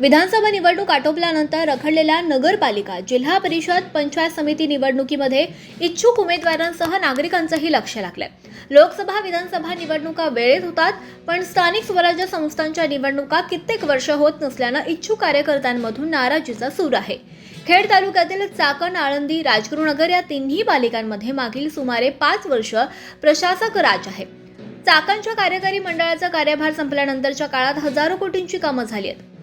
विधानसभा निवडणूक आटोपल्यानंतर रखडलेल्या नगरपालिका जिल्हा परिषद पंचायत समिती निवडणुकीमध्ये इच्छुक उमेदवारांसह नागरिकांचंही लक्ष लागलंय. लोकसभा विधानसभा निवडणुका वेळेत होतात पण स्थानिक स्वराज्य संस्थांच्या निवडणुका कित्येक वर्ष होत नसल्यानं इच्छुक कार्यकर्त्यांमधून नाराजीचा सूर आहे. खेड तालुक्यातील चाकण आळंदी राजगुरुनगर या तिन्ही पालिकांमध्ये मागील सुमारे पाच वर्ष प्रशासक राज आहे. चाकणच्या कार्यकारी मंडळाचा कार्यभार संपल्यानंतरच्या काळात हजारो कोटींची कामं झाली आहेत.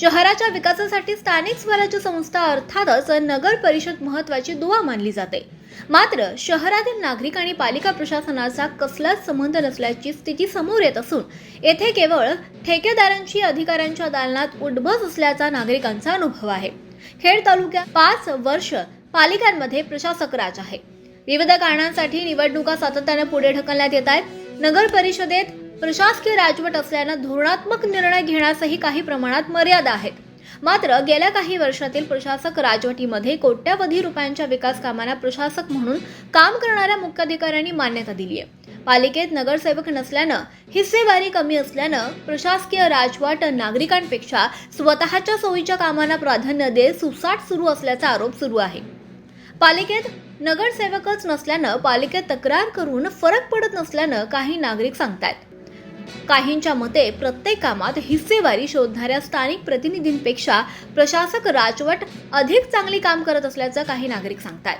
शहराच्या विकासासाठी स्थानिक स्वराज्य संस्था अर्थातच नगर परिषद महत्वाची दुवा मानली जाते. मात्र शहरातील नागरिक आणि पालिका प्रशासनाचा कसलाच संबंध नसल्याची स्थिती समोर येत असून येथे केवळ ठेकेदारांची अधिकाऱ्यांच्या दालनात उडबस असल्याचा नागरिकांचा अनुभव आहे. खेड तालुक्यात पाच वर्ष पालिकांमध्ये प्रशासक राज आहे. विविध कारणांसाठी निवडणुका सातत्याने पुढे ढकलण्यात येत आहेत. नगर परिषदेत प्रशासकीय राजवट असल्यानं धोरणात्मक निर्णय घेण्यासही काही प्रमाणात मर्यादा आहेत. मात्र गेल्या काही वर्षातील प्रशासक राजवटीमध्ये कोट्यावधी रुपयांच्या विकास कामांना प्रशासक म्हणून काम करणाऱ्या मुख्याधिकाऱ्यांनी मान्यता दिली आहे पालिकेत नगरसेवक नसल्यानं हिस्सेवारी कमी असल्यानं प्रशासकीय राजवट नागरिकांपेक्षा स्वतःच्या सोयीच्या कामांना प्राधान्य देत सुसाट सुरू असल्याचा आरोप सुरू आहे. पालिकेत नगरसेवकच नसल्यानं पालिकेत तक्रार करून फरक पडत नसल्यानं काही नागरिक सांगतात काहींच्या मते प्रत्येक कामात हिस्सेवारी शोधणाऱ्या स्थानिक प्रतिनिधींपेक्षा प्रशासक राजवट अधिक चांगली काम करत असल्याचं काही नागरिक सांगतात